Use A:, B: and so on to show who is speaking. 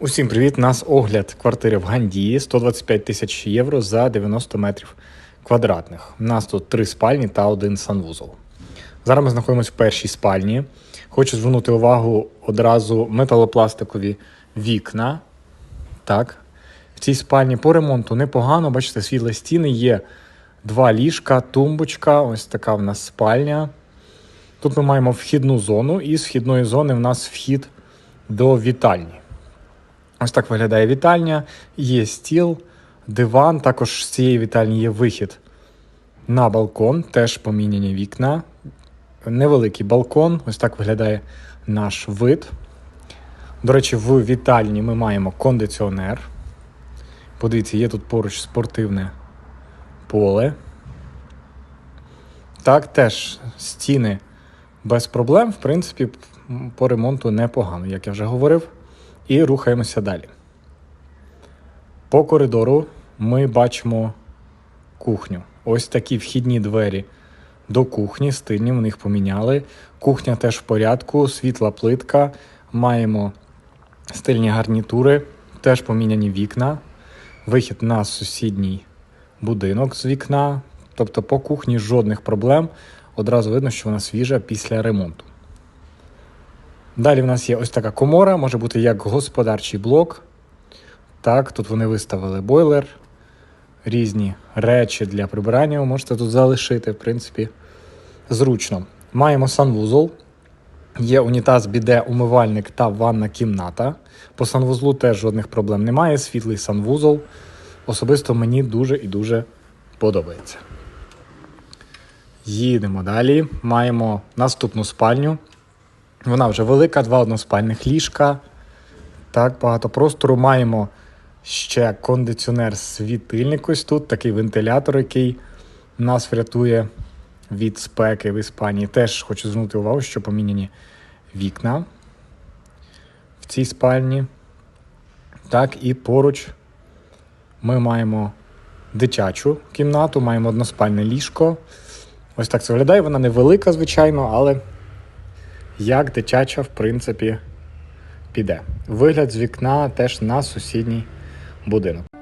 A: Усім привіт! Нас огляд квартири в Гандії 125 тисяч євро за 90 метрів квадратних. У нас тут три спальні та один санвузол. Зараз ми знаходимося в першій спальні. Хочу звернути увагу одразу металопластикові вікна. Так. В цій спальні по ремонту непогано. Бачите, світлі стіни є два ліжка, тумбочка. Ось така в нас спальня. Тут ми маємо вхідну зону, і з вхідної зони в нас вхід до вітальні. Ось так виглядає вітальня. Є стіл, диван. Також з цієї вітальні є вихід на балкон, теж поміняні вікна. Невеликий балкон. Ось так виглядає наш вид. До речі, в вітальні ми маємо кондиціонер. Подивіться, є тут поруч спортивне поле. Так, теж стіни без проблем. В принципі, по ремонту непогано, як я вже говорив. І рухаємося далі. По коридору ми бачимо кухню. Ось такі вхідні двері до кухні, стильні, вони їх поміняли. Кухня теж в порядку, світла плитка. Маємо стильні гарнітури, теж поміняні вікна. Вихід на сусідній будинок з вікна. Тобто по кухні жодних проблем. Одразу видно, що вона свіжа після ремонту. Далі в нас є ось така комора, може бути як господарчий блок. Так, тут вони виставили бойлер, різні речі для прибирання ви можете тут залишити, в принципі, зручно. Маємо санвузол. Є унітаз, біде, умивальник та ванна кімната. По санвузлу теж жодних проблем немає. Світлий санвузол. Особисто мені дуже і дуже подобається. Їдемо далі. Маємо наступну спальню. Вона вже велика, два односпальних ліжка. Так, багато простору. Маємо ще кондиціонер світильник ось тут, такий вентилятор, який нас врятує від спеки в Іспанії. Теж хочу звернути увагу, що поміняні вікна в цій спальні. Так, і поруч ми маємо дитячу кімнату, маємо односпальне ліжко. Ось так це виглядає. Вона невелика, звичайно, але як дитяча, в принципі, піде. Вигляд з вікна теж на сусідній будинок.